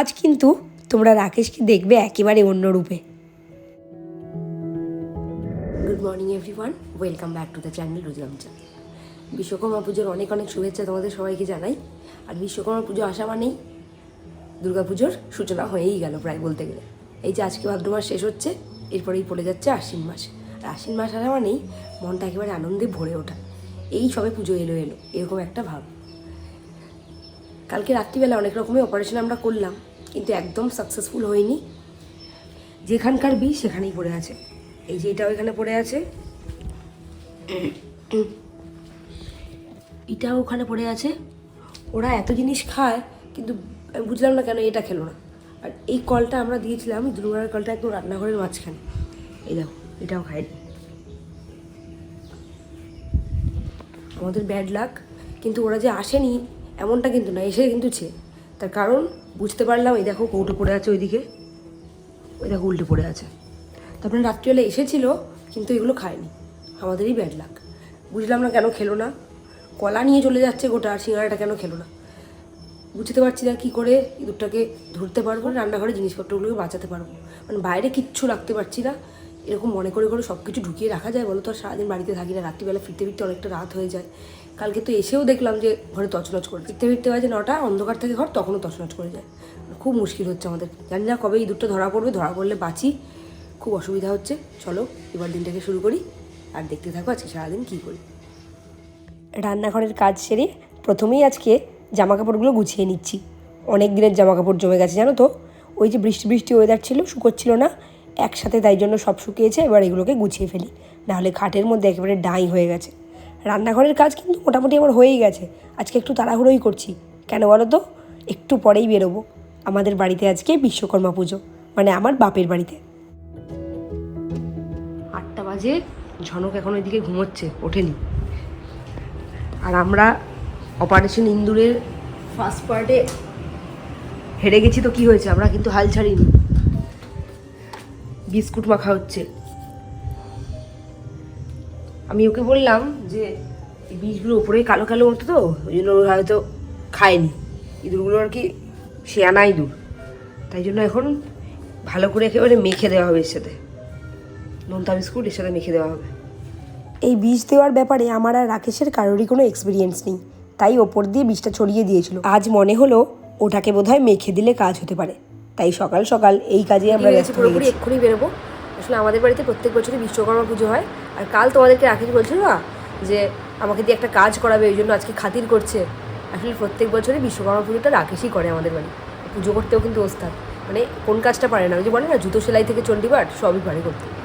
আজ কিন্তু তোমরা রাকেশকে দেখবে একেবারে অন্য রূপে। Good morning everyone welcome back to the channel রুজগামচা Vishwakarma পুজোর অনেক অনেক শুভেচ্ছা তোমাদের সবাইকে জানাই। আর বিশ্বকর্মা পুজো আসা মানেই পুজোর সূচনা হয়েই গেল প্রায় বলতে গেলে। এই যে আজকে ভাদ্র মাস শেষ হচ্ছে, এরপরেই পড়ে যাচ্ছে আশ্বিন মাস। আর আশ্বিন মাস আসা মানেই মনটা একেবারে আনন্দে ভরে ওঠা। এই সবে পুজো এলো এলো, এরকম একটা ভাব। কালকে রাত্রিবেলা অনেক রকমের অপারেশন আমরা করলাম। কিন্তু একদম সাকসেসফুল হয়নি। যেখানকার বিষ সেখানেই পড়ে আছে। এই যে এটাও এখানে পড়ে আছে। এটাও ওখানে পড়ে আছে। ওরা এত জিনিস খায়, কিন্তু বুঝলাম না কেন এটা খেলো না। আর এই কলটা আমরা দিয়েছিলাম দুর্গার কলটা একদম রান্নাঘরের মাঝখানে। এই দেখো, এটাও খায়নি আমাদের ব্যাড লাক কিন্তু ওরা যে আসেনি, এমনটা কিন্তু না, এসে কিন্তু ছে। তার কারণ বুঝতে পারলাম, এই দেখো কৌটো পড়ে আছে ওইদিকে। ওই দেখো উল্টে পড়ে আছে। তারপরে রাত্রিবেলা এসেছিল, কিন্তু এগুলো খায়নি। আমাদেরই ব্যাড লাক বুঝলাম না কেন খেলো না। কলা নিয়ে চলে যাচ্ছে গোটা, আর সিঙ্গারাটা কেন খেলো না। বুঝতে পারছি না কী করে ইঁদুরটাকে ধরতে পারব রান্নাঘরে জিনিসপত্রগুলোকে বাঁচাতে পারব মানে বাইরে কিচ্ছু রাখতে পারছি না। এরকম মনে করে করে সব কিছু ঢুকিয়ে রাখা যায় বলো তো? আর সারাদিন বাড়িতে থাকি না, রাত্রিবেলা ফিরতে ফিরতে অনেকটা রাত হয়ে যায়। কালকে তো এসেও দেখলাম যে ঘরে তছনছ করে, ফিরতে ফিরতে বাজে নটা, অন্ধকার থেকে ঘর তখনও তছনছ করে যায়। খুব মুশকিল হচ্ছে আমাদের। জানি না কবে ইঁদুরটা ধরা পড়বে, ধরা পড়লে বাঁচি। খুব অসুবিধা হচ্ছে। চলো, এবার দিনটাকে শুরু করি। আর দেখতে থাকো আজকে সারাদিন কী করি। রান্নাঘরের কাজ সেরে প্রথমেই আজকে জামা কাপড়গুলো গুছিয়ে নিচ্ছি। অনেক দিনের জামা কাপড় জমে গেছে, জানো তো? ওই যে বৃষ্টি বৃষ্টি ওয়েদার ছিল, শুকোচ্ছিল না। একসাথে তাই জন্য সব শুকিয়েছে, এবার এগুলোকে গুছিয়ে ফেলি। নাহলে খাটের মধ্যে একেবারে ডাই হয়ে গেছে। রান্নাঘরের কাজ কিন্তু মোটামুটি আমার হয়েই গেছে। আজকে একটু তাড়াহুড়োই করছি। কেন বলো তো? একটু পরেই বেরোবো। আমাদের বাড়িতে আজকে বিশ্বকর্মা পুজো। মানে আমার বাপের বাড়িতে। আটটা বাজে, ঝনক এখন ওইদিকে ঘুমোচ্ছে, ওঠেনি। আর আমরা অপারেশন ইন্দুরের ফার্স্ট পার্টে হেরে গেছি তো কি হয়েছে? আমরা কিন্তু হাল ছাড়িনি। বিস্কুট মাখা হচ্ছে। আমি ওকে বললাম যে বীজগুলো উপরে কালো কালো মতো তো, ওই জন্য হয়তো খায়নি। ইঁদুরগুলো আর কি সে শেয়ানা ইঁদুর। তাই জন্য এখন ভালো করে একেবারে মেখে দেওয়া হবে এর সাথে। নোনতা বিস্কুট এর সাথে মেখে দেওয়া হবে। এই বীজ দেওয়ার ব্যাপারে আমার আর রাকেশের কারোরই কোনো এক্সপিরিয়েন্স নেই। তাই ওপর দিয়ে বীজটা ছড়িয়ে দিয়েছিল। আজ মনে হলো ওটাকে বোধহয় মেখে দিলে কাজ হতে পারে। তাই সকাল সকাল এই কাজে আমরা গেছি পুরোপুরি এক্ষুনি বেরোবো। আসলে আমাদের বাড়িতে প্রত্যেক বছরই বিশ্বকর্মা পুজো হয়। আর কাল তোমাদেরকে রাকেশ বলছিল না যে আমাকে দিয়ে একটা কাজ করাবে ওই জন্য আজকে খাতির করছে। আসলে প্রত্যেক বছরই বিশ্বকর্মা পুজোটা রাকেশই করে আমাদের বাড়ি। পুজো করতেও কিন্তু ওস্তাদ। মানে কোন কাজটা পারে না। ওই যে বলে না জুতো সেলাই থেকে চণ্ডীপাঠ সবই পারে করতে।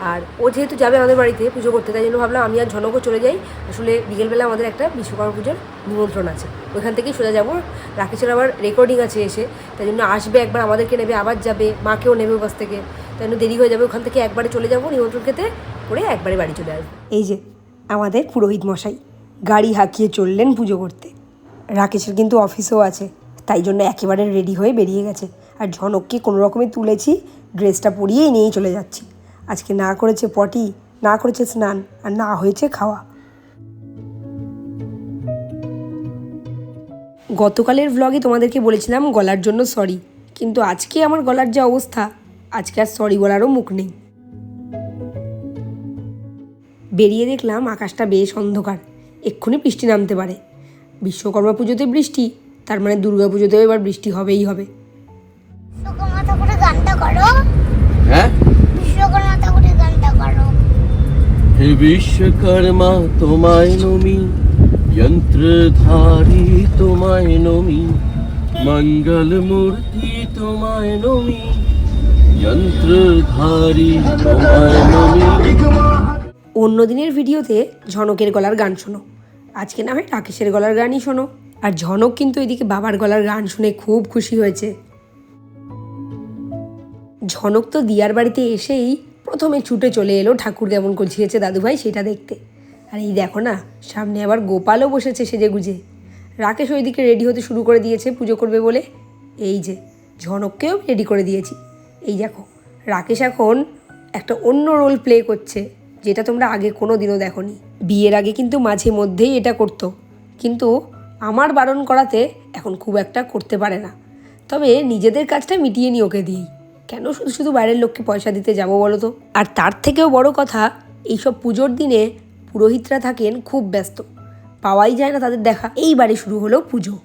আর ও যেহেতু যাবে আমাদের বাড়িতে পুজো করতে, তাই জন্য ভাবলাম আমি আর ঝনকও চলে যাই। আসলে বিকেলবেলা আমাদের একটা বিশ্বকর্মা পুজোর নিমন্ত্রণ আছে। ওইখান থেকেই সোজা যাব। রাকেশের আবার রেকর্ডিং আছে এসে, তাই জন্য আসবে একবার, আমাদেরকে নেবে, আবার যাবে, মাকেও নেবে বাস থেকে। তাই জন্য দেরি হয়ে যাবে, ওখান থেকে একবারে চলে যাব, নিমন্ত্রণ খেতে করে একবারে বাড়ি চলে আসব। এই যে, আমাদের পুরোহিত মশাই গাড়ি হাঁকিয়ে চললেন পুজো করতে। রাকেশের কিন্তু অফিসও আছে, তাই জন্য একেবারে রেডি হয়ে বেরিয়ে গেছে। আর ঝনককে কোনো রকমে তুলেছি ড্রেসটা পরিয়েই নিয়েই চলে যাচ্ছি। আজকে না করেছে পটি না করেছে স্নান আর না হয়েছে খাওয়া। গতকালের ভ্লগে তোমাদেরকে বলেছিলাম গলার জন্য সরি কিন্তু আজকে আমার গলার যে অবস্থা আজকে আর সরি বলারও মুখ নেই। বেরিয়ে দেখলাম আকাশটা বেশ অন্ধকার এক্ষুনি বৃষ্টি নামতে পারে। বিশ্বকর্মা পুজোতে বৃষ্টি তার মানে দুর্গা পুজোতেও এবার বৃষ্টি হবেই হবে। গানটা করো। হ্যাঁ বিশ্বকর্মা ঠাকুরের গানটা করো হে বিশ্বকর্মা, তোমায় নমি। যন্ত্রধারী, তোমায় নমি। মঙ্গল মূর্তি তোমায় নমি। যন্ত্রধারী, তোমায় নমি। অন্য দিনের ভিডিওতে ঝনকের গলার গান শোনো। আজকে না হয় রাকেশের গলার গানই শোনো। আর ঝনক কিন্তু এদিকে বাবার গলার গান শুনে খুব খুশি হয়েছে। ঝনক তো দিয়ার বাড়িতে এসেই প্রথমে ছুটে চলে এলো, ঠাকুর কেমন গুছিয়েছে দাদুভাই সেটা দেখতে। আর এই দেখো না, সামনে আবার গোপালও বসেছে সেজে গুজে। রাকেশ ওইদিকে রেডি হতে শুরু করে দিয়েছে, পুজো করবে বলে। এই যে, ঝনককেও রেডি করে দিয়েছি। এই দেখো, রাকেশ এখন একটা অন্য রোল প্লে করছে, যেটা তোমরা আগে কোনো দিনও দেখোনি। বিয়ের আগে কিন্তু মাঝে মধ্যেই এটা করতো, কিন্তু আমার বারণ করাতে এখন খুব একটা করতে পারে না। তবে নিজেদের কাজটা মিটিয়ে নিই ওকে দিয়েই কেন শুধু শুধু বাইরের লোককে পয়সা দিতে যাব বলো তো? আর তার থেকেও বড় কথা, এইসব পুজোর দিনে পুরোহিতরা থাকেন খুব ব্যস্ত। পাওয়াই যায় না তাদের দেখা। এইবারে শুরু হলো পুজো।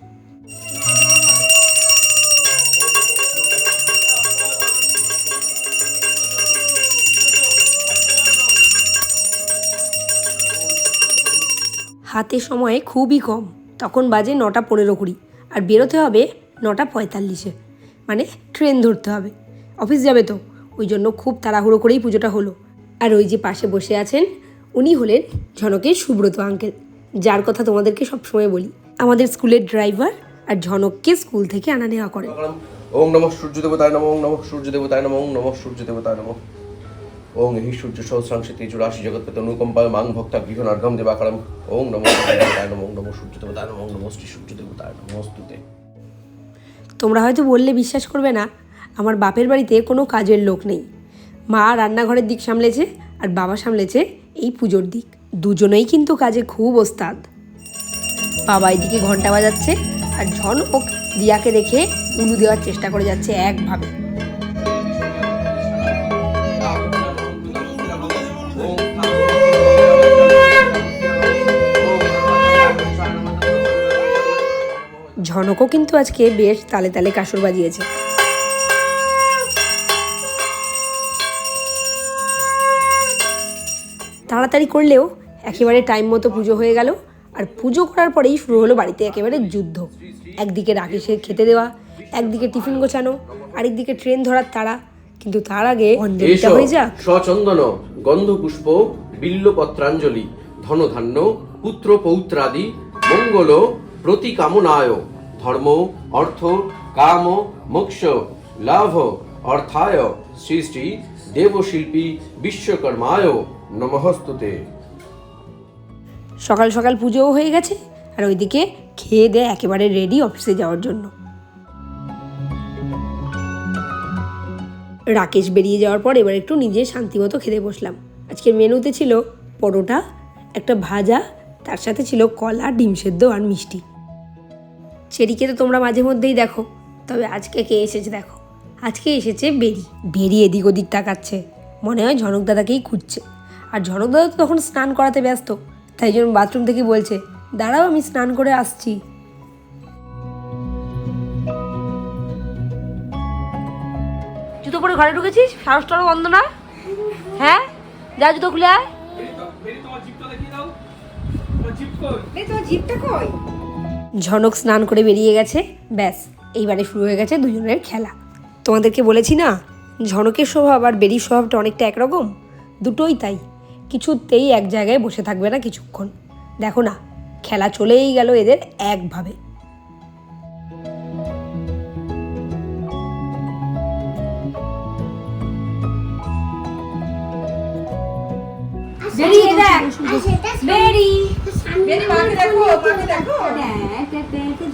হাতে সময় খুবই কম। তখন বাজে নটা পনেরো কুড়ি। আর বেরোতে হবে নটা পঁয়তাল্লিশে। মানে ট্রেন ধরতে হবে। অফিস যাবে তো। ওই জন্য খুব তাড়াহুড়ো করেই পুজোটা হলো। আর ওই যে পাশে বসে আছেন উনি হলেন ঝনকের সুব্রত আঙ্কেল যার কথা তোমাদেরকে সবসময় বলি। আমাদের স্কুলের ড্রাইভার আর ঝনককে স্কুল থেকে আনা নেওয়া করে ওং নম সূর্য দেবতায় নমঃ ওং নমঃ সূর্য দেবতায় নমঃ ওং নমঃ সূর্য দেবতায় নমঃ। ওং হি সূর্য সহস্রাংশে তেজুরাশি জগৎপত অনুকম্পায় মাং ভক্তা গৃহনার্ঘম দেবাকারম। ওং নমঃ দেবতায় নমঃ ওং নম সূর্য দেবতায় নমঃ ওং নম শ্রী সূর্য দেবতায় নমস্তুতে তোমরা হয়তো বললে বিশ্বাস করবে না আমার বাপের বাড়িতে কোনো কাজের লোক নেই। মা রান্নাঘরের দিক সামলেছে আর বাবা সামলেছে এই পুজোর দিক। দুজনেই কিন্তু কাজে খুব ওস্তাদ। বাবা এদিকে ঘণ্টা বাজাচ্ছে আর ঝন ঝনক দিয়াকে দেখে উলু দেওয়ার চেষ্টা করে যাচ্ছে একভাবে। ঝনকও কিন্তু আজকে বেশ তালে তালে কাসর বাজিয়েছে। তাড়াতাড়ি করলেও একেবারে টাইম মতো পুজো হয়ে গেল আর পুজো করার পরেই শুরু হলো বাড়িতে একেবারে যুদ্ধ। একদিকে রাকেশের খেতে দেওয়া একদিকে টিফিন গোছানো আরেকদিকে ট্রেন ধরার তাড়া। কিন্তু তার আগে অঞ্জলিটা হয়ে যাক। সচন্দন গন্ধ পুষ্প বিল্লপত্রাঞ্জলি ধনধান্য পুত্র পৌত্রাদি মঙ্গল প্রতিকামনায় ধর্ম অর্থ কাম মোক্ষ লাভ অর্থায় শ্রী শ্রী দেবশিল্পী বিশ্বকর্মায়। নমস্তুতে সকাল সকাল পুজোও হয়ে গেছে, আর ওইদিকে খেয়ে দেয়ে একেবারে রেডি অফিসে যাওয়ার জন্য। রাকেশ বেরিয়ে যাওয়ার পর এবার একটু নিজে শান্তিমতো খেতে বসলাম। আজকের মেনুতে ছিল পরোটা, একটা ভাজা, তার সাথে ছিল কলা, ডিম সেদ্ধ আর মিষ্টি। চেরিকে তো তোমরা মাঝে মধ্যেই দেখো, তবে আজকে কে এসেছে দেখো। আজকে এসেছে বেরি। বেরি এদিক ওদিক তাকাচ্ছে, মনে হয় ঝনক দাদাকেই খুঁজছে। আর ঝনক দাদা তো তখন স্নান করাতে ব্যস্ত তাই জন্য বাথরুম থেকে বলছে দাঁড়াও আমি স্নান করে আসছি। জুতো পরে ঘরে ঢুকেছিস? সাহসটারও বন্ধ না? হ্যাঁ? যা জুতো খুলে আয়। ঝনক স্নান করে বেরিয়ে গেছে ব্যাস এইবারে শুরু হয়ে গেছে দুজনের খেলা। তোমাদেরকে বলেছি না ঝনকের স্বভাব আর বেরির স্বভাবটা অনেকটা একরকম? দুটোই তাই। কিছুতেই এক জায়গায় বসে থাকবে না কিছুক্ষণ। দেখো না খেলা চলেই গেল এদের একভাবে। বেরিয়ে দেখ বেরি। বেরি মাকে দেখো মাকে দেখো।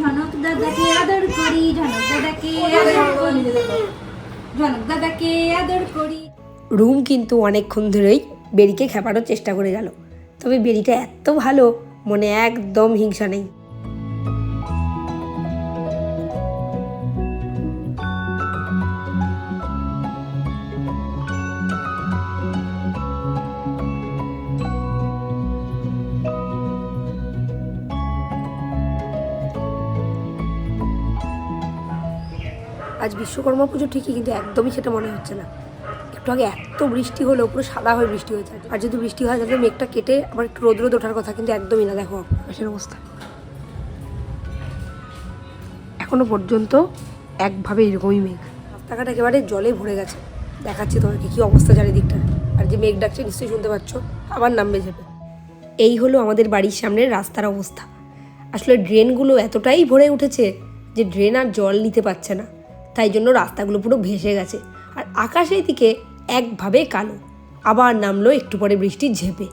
ঝনক দাদাকে আদর করি ঝনক দাদাকে আদর করি ঝনক দাদাকে আদর করি রুম কিন্তু অনেকক্ষণ ধরেই বেরিকে খেপানোর চেষ্টা করে গেল। তবে বেরিটা এত ভালো, মনে একদম হিংসা নেই। আজ বিশ্বকর্মা পুজো ঠিকই, কিন্তু একদমই সেটা মনে হচ্ছে না। একটু আগে এত বৃষ্টি হলো পুরো সাদা হয়ে বৃষ্টি হয়েছে। আর যদি বৃষ্টি হয় তাহলে মেঘটা কেটে আবার একটু রোদ রোদ ওঠার কথা কিন্তু একদমই না দেখো। আকাশের অবস্থা। এখনও পর্যন্ত একভাবে এরকমই মেঘ। রাস্তাঘাট একেবারে জলে ভরে গেছে। দেখাচ্ছি তোমাকে কি অবস্থা চারিদিকটা। আর যে মেঘ ডাকছে নিশ্চয়ই শুনতে পাচ্ছ আবার নামবে যাবে। এই হলো আমাদের বাড়ির সামনের রাস্তার অবস্থা। আসলে ড্রেনগুলো এতটাই ভরে উঠেছে যে ড্রেন আর জল নিতে পারছে না। তাই জন্য রাস্তাগুলো পুরো ভেসে গেছে। আর আকাশের দিকে একভাবে কালো। আবার নামলো একটু পরে বৃষ্টির ঝেপে।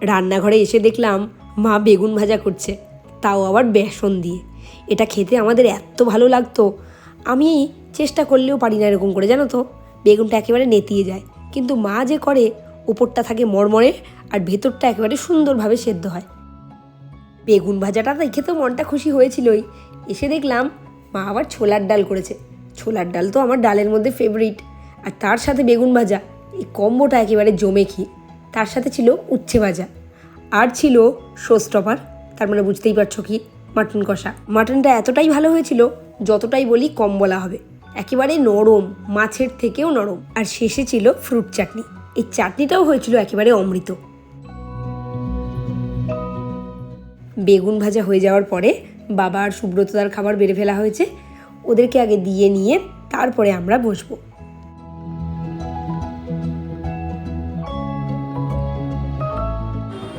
রান্নাঘরে এসে দেখলাম মা বেগুন ভাজা করছে, তাও আবার বেসন দিয়ে। এটা খেতে আমাদের এত ভালো লাগতো, আমি চেষ্টা করলেও পারি না এরকম করে, জানো তো? বেগুনটা একেবারে নেতিয়ে যায়। কিন্তু মা যে করে, উপরটা থাকে মরমরে আর ভেতরটা একেবারে সুন্দরভাবে সেদ্ধ হয়। বেগুন ভাজাটা দেখে তো মনটা খুশি হয়েছিলই। এসে দেখলাম মা আবার ছোলার ডাল করেছে। ছোলার ডাল তো আমার ডালের মধ্যে ফেভারিট আর তার সাথে বেগুন ভাজা, এই কম্বোটা একেবারে জমে খি তার সাথে ছিল উচ্ছে ভাজা। আর ছিল শোস্টপার তার মানে বুঝতেই পারছ কি? মাটন কষা। মাটনটা এতটাই ভালো হয়েছিল, যতটাই বলি কম বলা হবে। একেবারে নরম, মাছের থেকেও নরম। আর শেষে ছিল ফ্রুট চাটনি। এই চাটনিটাও হয়েছিল একেবারে অমৃত। বেগুন ভাজা হয়ে যাওয়ার পরে বাবা আর সুব্রতদার খাবার বেড়ে ফেলা হয়েছে। ওদেরকে আগে দিয়ে নিয়ে তারপরে আমরা বসবো।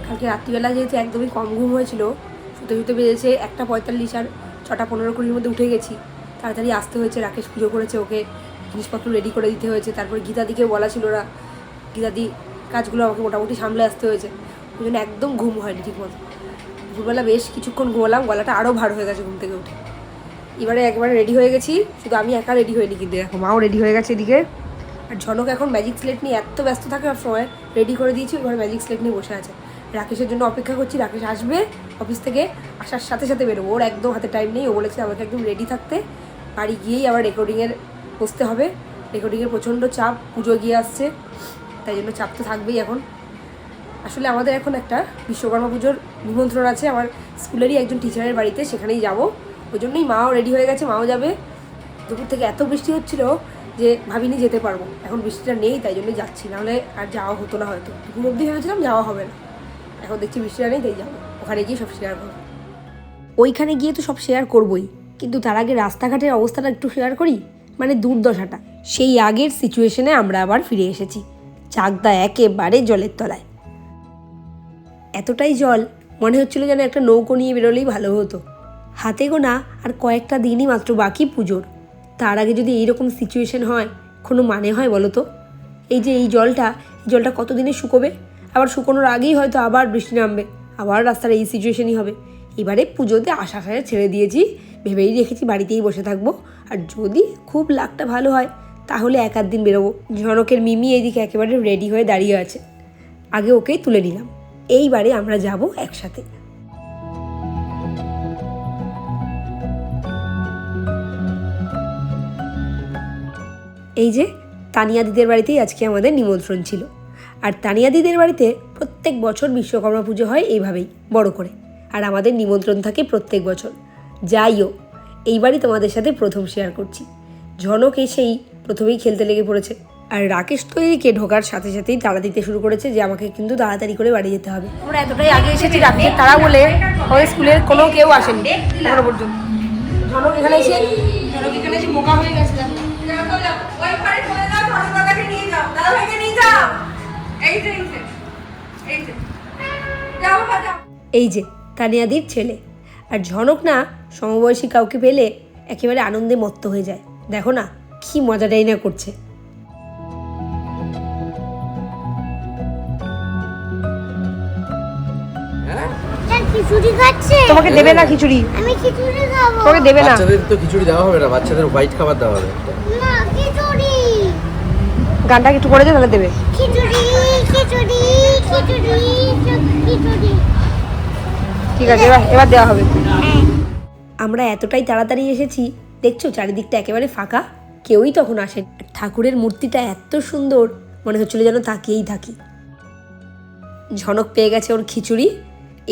কালকে রাত্রিবেলা যেহেতু একদমই কম ঘুম হয়েছিল, শুতে শুতে বেজেছে একটা পঁয়তাল্লিশ আর ছটা পনেরো কুড়ির মধ্যে উঠে গেছি। তাড়াতাড়ি আসতে হয়েছে, রাকেশ পুজো করেছে ওকে, জিনিসপত্র রেডি করে দিতে হয়েছে, তারপর গীতাদিকে বলা ছিল ওরা, গীতাদি কাজগুলো আমাকে মোটামুটি সামলে আসতে হয়েছে। ওই জন্য একদম ঘুম হয়নি ঠিক ঠিকমতো। দুপুরবেলা বেশ কিছুক্ষণ ঘুমালাম, গলাটা আরও ভার হয়ে গেছে ঘুম থেকে উঠে। এবারে একবারে রেডি হয়ে গেছি, শুধু আমি একা রেডি হয়ে হইনি কিন্তু দেখো, মাও রেডি হয়ে গেছে এদিকে। আর ঝনক এখন ম্যাজিক স্লেট নিয়ে এত ব্যস্ত থাকে আর সময় রেডি করে দিয়েছি, এবার ম্যাজিক স্লেট নিয়ে বসে আছে। রাকেশের জন্য অপেক্ষা করছি, রাকেশ আসবে অফিস থেকে, আসার সাথে সাথে বেরোবো, ওর একদম হাতে টাইম নেই, ও বলেছে আমাকে একদম রেডি থাকতে। বাড়ি গিয়েই আবার রেকর্ডিংয়ের বসতে হবে রেকর্ডিংয়ের প্রচণ্ড চাপ, পুজো গিয়ে আসছে, তাই জন্য চাপ তো থাকবেই এখন। আসলে আমাদের এখন একটা বিশ্বকর্মা পুজোর নিমন্ত্রণ আছে, আমার স্কুলেরই একজন টিচারের বাড়িতে, সেখানেই যাব। ওই জন্যই মাও রেডি হয়ে গেছে, মাও যাবে। দুপুর থেকে এত বৃষ্টি হচ্ছিল যে ভাবিনি যেতে পারব। এখন বৃষ্টিটা নেই, তাই জন্যই যাচ্ছি। নাহলে আর যাওয়া হতো না হয়তো। দুপুর অবধি ভেবেছিলাম যাওয়া হবে না। এখন দেখছি বৃষ্টিটা নেই, তাই যাব। ওখানে গিয়ে সব শেয়ার করব। ওইখানে গিয়ে তো সব শেয়ার করবই। কিন্তু তার আগে রাস্তাঘাটের অবস্থাটা একটু শেয়ার করি? মানে দুর্দশাটা। সেই আগের সিচুয়েশনে আমরা আবার ফিরে এসেছি। চাকদা একেবারে জলের তলায়। এতটাই জল, মনে হচ্ছিল যেন একটা নৌকো নিয়ে বেরোলেই ভালো হতো। হাতে গোনা আর কয়েকটা দিনই মাত্র বাকি পুজোর। তার আগে যদি এইরকম সিচুয়েশন হয়, কোনো মানে হয় বলো তো? এই যে এই জলটা এই জলটা কতদিনে শুকোবে? আবার শুকোনোর আগেই হয়তো আবার বৃষ্টি নামবে, আবার রাস্তার এই সিচুয়েশনই হবে। এবারে পুজোতে আশা আশায় ছেড়ে দিয়েছি, ভেবেই রেখেছি বাড়িতেই বসে থাকব। আর যদি খুব লাকটা ভালো হয়, তাহলে এক আধ দিন বেরোবো। ঝনকের মিমি এইদিকে একেবারে রেডি হয়ে দাঁড়িয়ে আছে। আগে ওকেই তুলে নিলাম। এইবারে আমরা যাব একসাথে। এই যে তানিয়া দিদের বাড়িতেই আজকে আমাদের নিমন্ত্রণ ছিল। আর তানিয়া দিদের বাড়িতে প্রত্যেক বছর বিশ্বকর্মা পুজো হয় এইভাবেই বড় করে। আর আমাদের নিমন্ত্রণ থাকে প্রত্যেক বছর। যাই হোক এইবারই তোমাদের সাথে প্রথম শেয়ার করছি। ঝনক এসেই প্রথমেই খেলতে লেগে পড়েছে। আর রাকেশ তো এদিকে ঢোকার সাথে সাথেই তাড়া দিতে শুরু করেছে যে আমাকে কিন্তু তাড়াতাড়ি করে বাড়ি যেতে হবে। আমরা এতটাই আগে এসেছি রাকেশের তারা বলে আমাদের স্কুলের কোনো কেউ আসেনি এখনও পর্যন্ত। ঝনক এখানে এসে ঝনক এখানে এসে বোকা হয়ে গেছে। এই যে তানিয়াদির ছেলে। আর ঝনক না সমবয়সী কাউকে পেলে একেবারে আনন্দে মত্ত হয়ে যায়। দেখো না কি মজাটাই না করছে। খিচুড়ি খাচ্ছে? তোমাকে দেবে না খিচুড়ি। আমি খিচুড়ি খাব। তোমাকে দেবে না। বাচ্চাদের তো খিচুড়ি দেওয়া হবে না বাচ্চাদের হোয়াইট খাবার দেওয়া হবে। গানটা একটু করে দে তাহলে দেবে। খিচুড়ি খিচুড়ি খিচুড়ি খিচুড়ি। ঠিক আছে এবার এবার দেওয়া হবে। আমরা এতটাই তাড়াতাড়ি এসেছি দেখছ চারিদিকটা একেবারে ফাঁকা কেউই তখন আসেন। ঠাকুরের মূর্তিটা এত সুন্দর মনে হচ্ছিল যেন তাকিয়েই থাকি। ঝনক পেয়ে গেছে ওর খিচুড়ি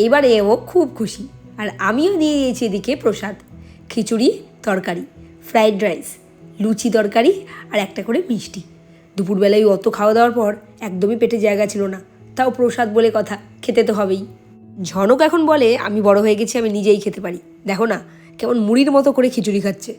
এবারে ও খুব খুশি। আর আমিও দিয়ে দিয়েছি এদিকে প্রসাদ খিচুড়ি তরকারি ফ্রাইড রাইস লুচি তরকারি আর একটা করে মিষ্টি। দুপুরবেলায় অত খাওয়া দাওয়ার পর একদমই পেটে জায়গা ছিল না। তাও প্রসাদ বলে কথা, খেতে তো হবেই। ঝনক এখন বলে, আমি বড় হয়ে গেছি, আমি নিজেই খেতে পারি। দেখো না, কেমন মুড়ির মতো করে খিচুড়ি খাচ্ছে।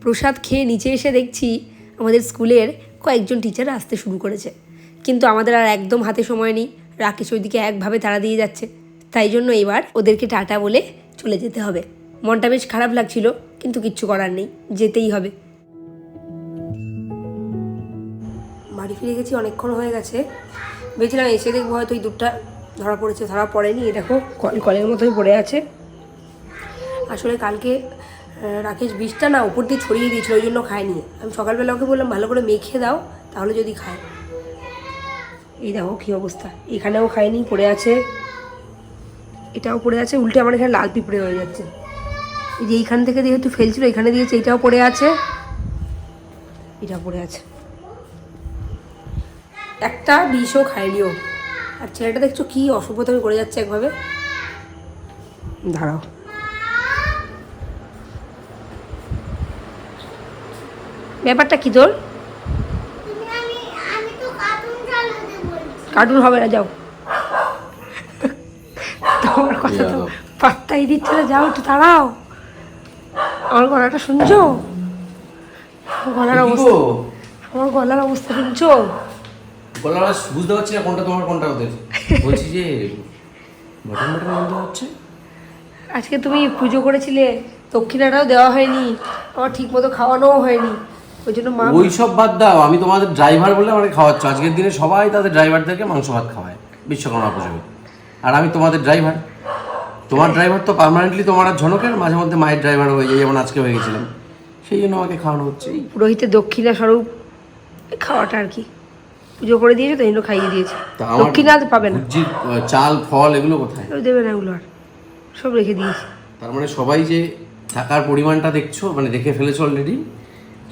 প্রসাদ খেয়ে নিচে এসে দেখছি, আমাদের স্কুলের কয়েকজন টিচার আসতে শুরু করেছে। কিন্তু আমাদের আর একদম হাতে সময় নেই। রাকেশ ওইদিকে একভাবে তাড়া দিয়ে যাচ্ছে। তাই জন্য এবার ওদেরকে টাটা বলে চলে যেতে হবে। মনটা বেশ খারাপ লাগছিল, কিন্তু কিচ্ছু করার নেই। যেতেই হবে। বাড়ি ফিরে গেছি, অনেকক্ষণ হয়ে গেছে। ভেবেছিলাম এসে দেখব হয়তো এই দুধটা ধরা পড়েছে, ধরা পড়েনি। এই দেখো, কল, কলের মতোই পড়ে আছে। আসলে কালকে রাকেশ বিষটা না উপর দিয়ে ছড়িয়ে দিয়েছিল, ওই জন্য খায়নি। আমি সকালবেলা ওকে বললাম, ভালো করে মেখে দাও, তাহলে যদি খায়। এই দেখো কী অবস্থা। এখানেও খায়নি, পড়ে আছে। এটাও পড়ে আছে, উল্টে আমার এখানে লাল পিঁপড়ে হয়ে যাচ্ছে। এই যে এইখান থেকে যেহেতু ফেলছিল, এখানে দিয়েছে, এটাও পড়ে আছে। এটাও পড়ে আছে। একটা বিষও খায়নি ও আর ছেলেটা দেখছ কি অসভ্যতামি করে যাচ্ছে একভাবে। দাঁড়াও। ব্যাপারটা কি তোর তুমি আমি আমি তো কার্টুন চালাতে বলছি কার্টুন হবে না যাও। তোমার কথা তো পাত্তাই দিচ্ছে না যাও একটু দাঁড়াও। আমার গলাটা শুনছো? গলার অবস্থা আমার গলার অবস্থা শুনছো? বললাম বুঝতে পারছি না কোনটা তোমার কোনটা ওদের। বলছি যে মটন মটন গন্ধ হচ্ছে? আজকে তুমি পুজো করেছিলে দক্ষিণাটাও দেওয়া হয়নি আমার ঠিক মতো খাওয়ানোও হয়নি। ওই জন্য মা ওই সব বাদ দাও আমি তোমাদের ড্রাইভার বলে আমাকে খাওয়াচ্ছ। আজকের দিনে সবাই তাদের ড্রাইভারদেরকে মাংস ভাত খাওয়ায় বিশ্বকর্মা পুজোয়। আর আমি তোমাদের ড্রাইভার তোমার ড্রাইভার তো পার্মানেন্টলি তোমার আর ঝনকের মাঝে মধ্যে মায়ের ড্রাইভার হয়ে যায় যেমন আজকে হয়ে গেছিলাম। সেই জন্য আমাকে খাওয়ানো হচ্ছে। পুরোহিতের দক্ষিণা স্বরূপ খাওয়াটা আর কি। পুজো করে দিয়েছে তো জন্য খাইয়ে দিয়েছে। দক্ষিণা তো পাবে না। চাল ফল এগুলো কোথায়? দেবে না এগুলো আর। সব রেখে দিয়েছে। তার মানে সবাই যে টাকার পরিমাণটা দেখছ মানে দেখে ফেলেছো অলরেডি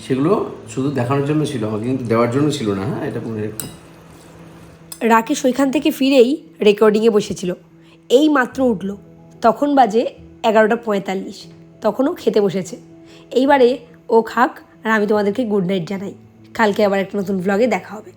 সেগুলো শুধু দেখানোর জন্য ছিল, আমাকে কিন্তু দেওয়ার জন্য ছিল না হ্যাঁ এটা মনে রেখো। রাকেশ ওইখান থেকে ফিরেই রেকর্ডিংয়ে বসেছিল। এই মাত্র উঠল, তখন বাজে এগারোটা পঁয়তাল্লিশ, তখনও খেতে বসেছে। এইবারে ও খাক আর আমি তোমাদেরকে গুড নাইট জানাই। কালকে আবার একটা নতুন ব্লগে দেখা হবে।